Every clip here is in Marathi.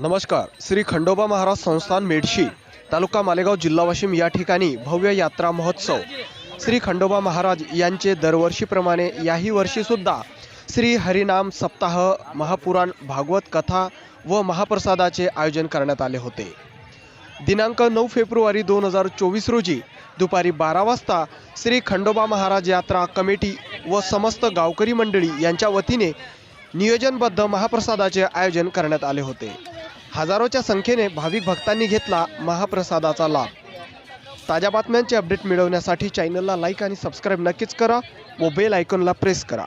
नमस्कार. श्री खंडोबा महाराज संस्थान मेडशी तालुका मालेगाव जिल्हा वाशिम या ठिकाणी भव्य यात्रा महोत्सव. श्री खंडोबा महाराज यांचे दरवर्षीप्रमाणे याही वर्षीसुद्धा श्री हरिनाम सप्ताह महापुराण भागवत कथा व महाप्रसादाचे आयोजन करण्यात आले होते. दिनांक नऊ फेब्रुवारी दोन हजार चोवीस रोजी दुपारी बारा वाजता श्री खंडोबा महाराज यात्रा कमिटी व समस्त गावकरी मंडळी यांच्या वतीने नियोजनबद्ध महाप्रसादाचे आयोजन करण्यात आले होते. हजारोच्या संख्येने भाविक भक्तांनी घेतला महाप्रसादाचा लाभ. ताज्या बातम्यांचे अपडेट मिळवण्यासाठी चॅनलला लाईक आणि सबस्क्राईब नक्कीच करा व बेल आयकॉनला प्रेस करा.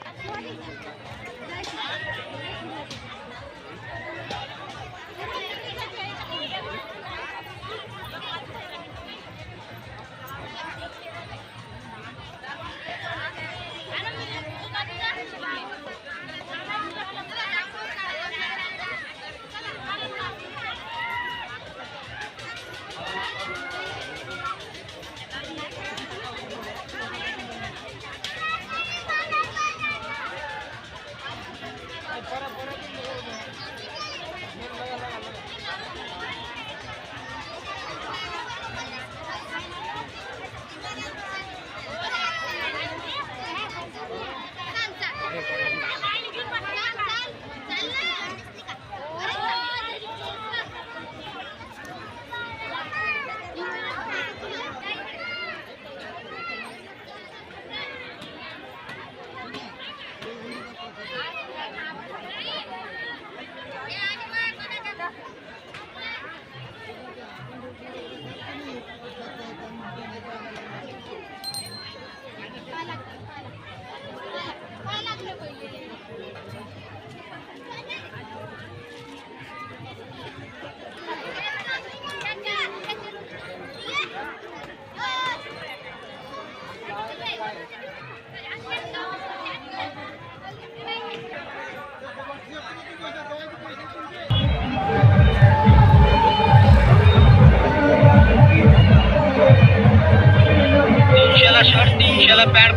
ইনশাল্লাহ শর্তি ইনশাল্লাহ প্যাড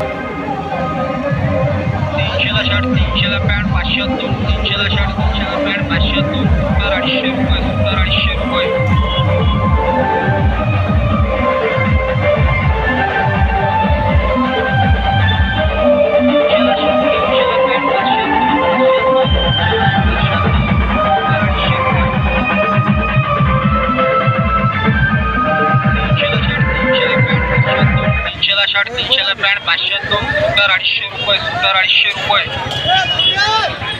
ইনশাল্লাহ শর্তি ইনশাল্লাহ প্যাড পাঁচশো দুই ইনশাল্লাহ শর্তি ইনশাল্লাহ প্যাড পাঁচশো দুই সত্তর আটশো রুপয়ে সত্তর আটশো রুপয়ে ब्रँड पाचशे दोन तीनशेला अडीचशे रुपये सत्तर अडीचशे रुपये.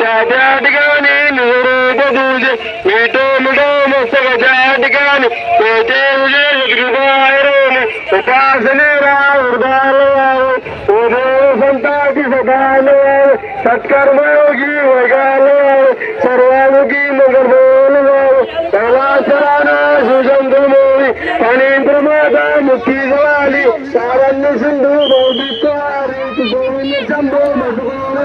చాటాటిగానే నూరూపూజే మీటోముడో మొసగ చాటిగాని కోటేముజే హృదయరోని ఉపాసనే రాదాలయాలు ఓమో సంతాకి సదాలయాలు సత్కర్మయోగి వర్గాలయాలు సర్వానికి మగర్భోలయాలు కైలాసరాన సుజంతుమోని ఫణీంద్రమాత ముక్తి గవాలి సారన్య సింధు భౌతిక గోవింద శంభో మధుగోరు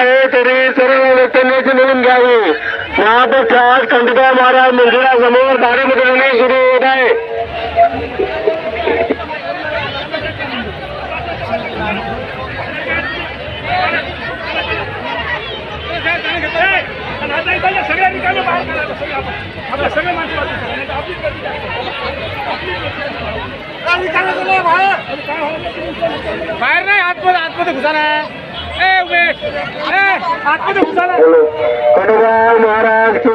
आहे तरी सर्व लोकांनी मिळून घ्यावे. महाप्रसाद खंडोबा महाराज मंदिरासमोर दाढी बदलणे सुरू होत आहे. बाहेर नाही आतमध्ये आतमध्ये घुसा नाही ए उमेश ए आतमध्ये घुसा ना खंडोबा महाराज की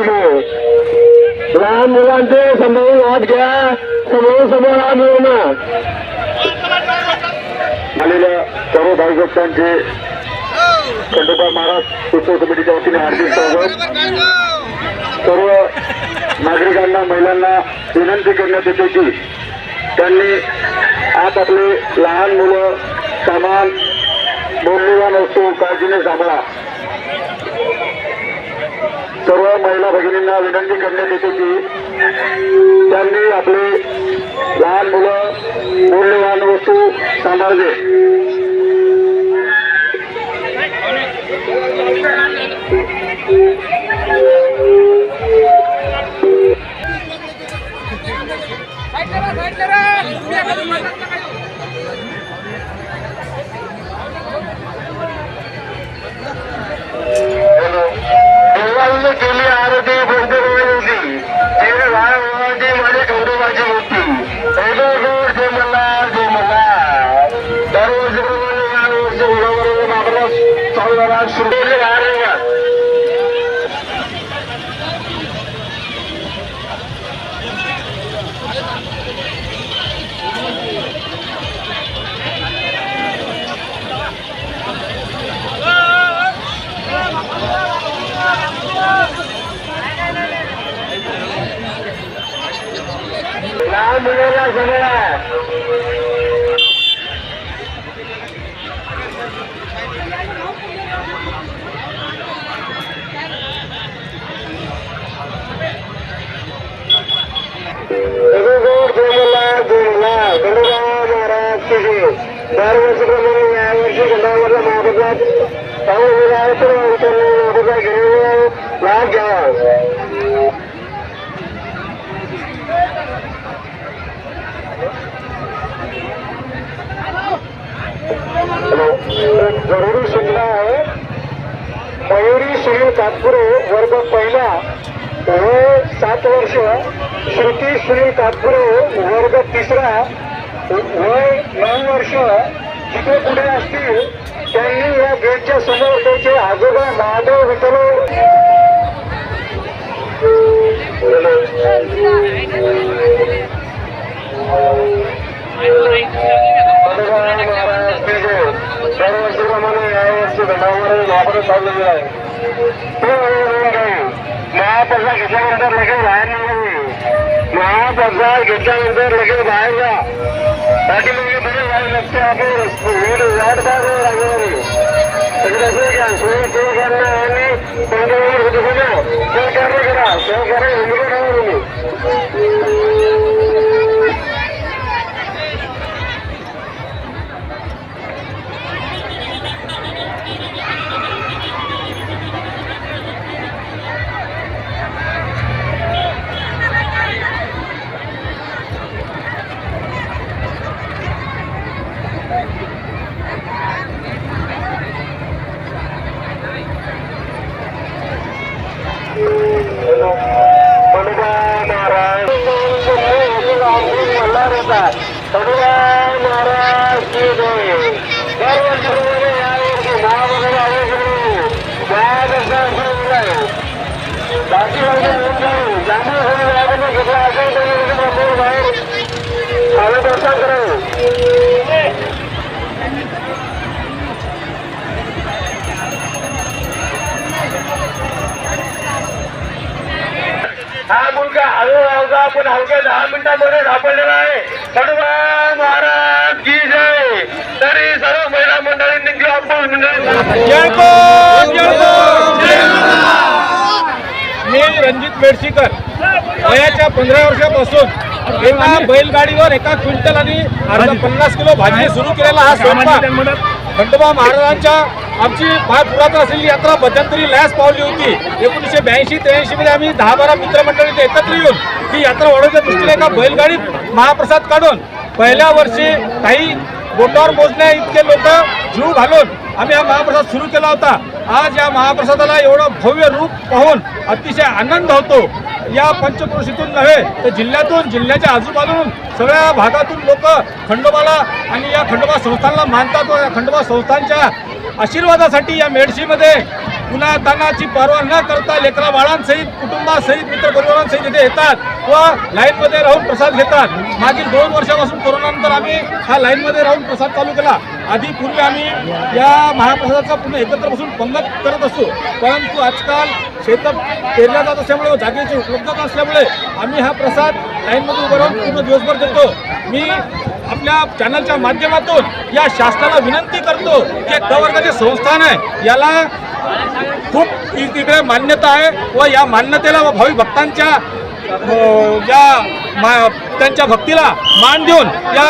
लहान मुलांचे समोर हात घ्या. समोर समोर हात मिळवणं ना सर्व भाविभक्तांचे खंडोबा महाराज उत्सव समितीच्या वतीने हार्दिक स्वागत. सर्व नागरिकांना महिलांना विनंती करण्यात येते की त्यांनी आज आपले लहान मुलं सामान मौल्यवान तो काळजीने सांभाळा. सर्व महिला भगिनींना विनंती करण्यात येते की त्यांनी आपले लहान मुलं मूल्यवान वस्तू सांभाळले. केली दरवर्षीप्रमाणे यावर्षी गंगावरला महाप्रसाद चांगलं आहे तर महाप्रसाद घेऊन लाभ घ्यावा जरुरी सूचना आहे. मयुरी सुनील कातपुरे वर्ग पहिला व सात वर्ष श्रुती सुनील कातपुरे वर्ग तिसरा हो, वय नऊ वर्ष जिथे पुढे असतील त्यांनी या गेटच्या समोर त्याचे आजोबा महादेव विठ्ठल. दरवर्षीप्रमाणे यावर्षी घटावर वापर चाललेला आहे तो महाप्रसाद घेतल्यानंतर लगेच बाहेर निघावे महाप्रसाद घेतल्यानंतर लगेच बाहेर जा. అఖిలకి మరి వాళ్ళు వచ్చే అభివృద్ధి వీడు వాడతారు అభివృద్ధి ఇక్కడ చూసాను సూర్య చూసాను అన్ని కొంత చూసాను చూసారు ఇక్కడ చూసారు ఎందుకు आपण अवघ्या दहा मिनिटांमध्ये सापडलेला आहे. हनुमान महाराज की जय? तरी सर्व महिला मंडळींनी किंवा पुरुष मी रणजित मेडशीकर वयाच्या पंधरा वर्षापासून एका बैलगाडीवर एका क्विंटल आणि पन्नास किलो भाजी सुरू केलेला हा स्वयंपाक. खंडोबा महाराजांच्या आमची फार पुरातन असलेली यात्रा मध्यंतरी लॅस पावली होती. एकोणीसशे ब्याऐंशी त्र्याऐंशी मध्ये आम्ही दहा बारा मित्रमंडळी एकत्र येऊन ही यात्रा वाढवण्याच्या दृष्टीने एका बैलगाडीत महाप्रसाद काढून पहिल्या वर्षी काही बोटावर मोजण्या इतके लोक जीव घालून आम्ही हा महाप्रसाद सुरू केला होता. आज या महाप्रसादाला एवढं भव्य रूप पाहून अतिशय आनंद होतो. या पंचक्रोशीतून नव्हे तर जिल्ह्यातून जिल्ह्याच्या आजूबाजून सगळ्या भागातून लोक खंडोबाला आणि या खंडोबा संस्थानला मानतात व या खंडोबा संस्थानच्या आशीर्वादासाठी या मेडशीमध्ये पुन्हा तानाची पर्वा न करता लेकरा बाळांसहित कुटुंबासहित मित्रपरिवारांसहित इथे येतात व लाईनमध्ये राहून प्रसाद घेतात. मागील दोन वर्षापासून कोरोनानंतर आम्ही हा लाईनमध्ये राहून प्रसाद चालू केला. आधी पूर्वी आम्ही या महाप्रसादाचा पूर्ण एकत्र बसून पंगत करत असतो. परंतु आजकाल शेतात पेरल्या जात असल्यामुळे व जागेची उपलब्धता असल्यामुळे आम्ही हा प्रसाद लाईनमध्ये उभं राहून पूर्ण दिवसभर देतो मी आपल्या चॅनलच्या माध्यमातून या शासनाला विनंती करतो की एक क संस्थान आहे याला खूप इ- इकडे मान्यता आहे व या मान्यतेला व भावी भक्तांच्या या मा- त्यांच्या भक्तीला मान देऊन या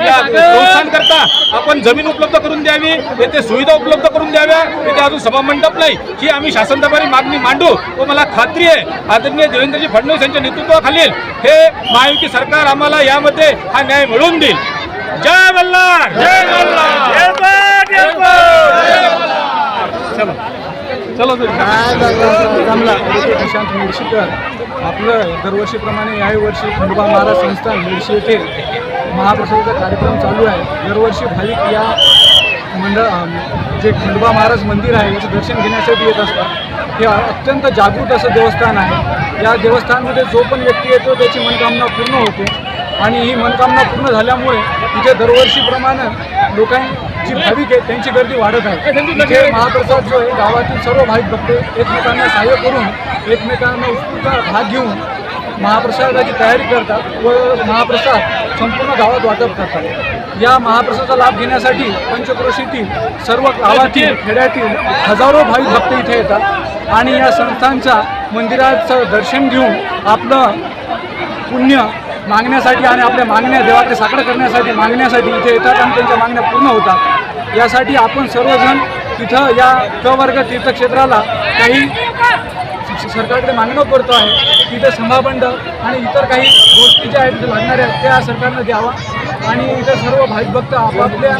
या संस्थांकरता आपण जमीन उपलब्ध करून द्यावी येथे सुविधा उपलब्ध करून द्याव्या येथे अजून सभामंडप नाही ही आम्ही शासन दरबारी मागणी मांडू व मला खात्री आहे आदरणीय देवेंद्रजी फडणवीस यांच्या नेतृत्वाखालील हे महायुती सरकार आम्हाला यामध्ये हा न्याय मिळवून देईल जय मल्हार! जय मल्हार! चलो चलो जमला प्रशांत मिरशीकर आपलं दरवर्षीप्रमाणे याही वर्षी खंडोबा महाराज संस्थान मिरशी येथे महाप्रसादाचा कार्यक्रम चालू आहे. दरवर्षी भाविक या मंडळ जे खंडोबा महाराज मंदिर आहे याचं दर्शन घेण्यासाठी येत असतात. हे अत्यंत जागृत असं देवस्थान आहे. या देवस्थानमध्ये जो पण व्यक्ती येतो त्याची मनकामना पूर्ण होते. आणि ही मनकामना पूर्ण झाल्यामुळे इथे दरवर्षीप्रमाणे लोकांची भाविक आहेत त्यांची गर्दी वाढत आहे. महाप्रसाद जो आहे गावातील सर्व भाविक भक्त एकमेकांना सहाय्य करून एकमेकांना उत्स्फूर्त भाग घेऊन महाप्रसादाची तयारी करतात व महाप्रसाद संपूर्ण गावात वाटप करतात. या महाप्रसादाचा लाभ घेण्यासाठी पंचक्रोशीतील सर्व गावातील खेड्यातील हजारो भाविक भक्त इथे येतात आणि या संस्थांच्या मंदिराचं दर्शन घेऊन आपलं पुण्य मागण्यासाठी आणि आपल्या मागण्या देवाकडे साकडं करण्यासाठी मागण्यासाठी इथे येतात आणि त्यांच्या मागण्या पूर्ण होतात. यासाठी आपण सर्वजण तिथं या क वर्ग तीर्थक्षेत्राला काही सरकारकडे मागणं करतो आहे. तिथे सभामंडप आणि इतर काही गोष्टी ज्या आहेत तिथे लागणाऱ्या आहेत त्या सरकारनं द्यावा. आणि इथं सर्व भाविक भक्त आपापल्या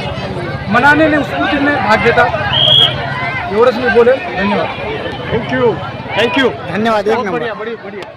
मनाने आणि उत्स्फूर्तीने भाग घेतात. एवढंच मी बोलेल. धन्यवाद. थँक्यू थँक्यू धन्यवाद. एक बढिया बढिया बढिया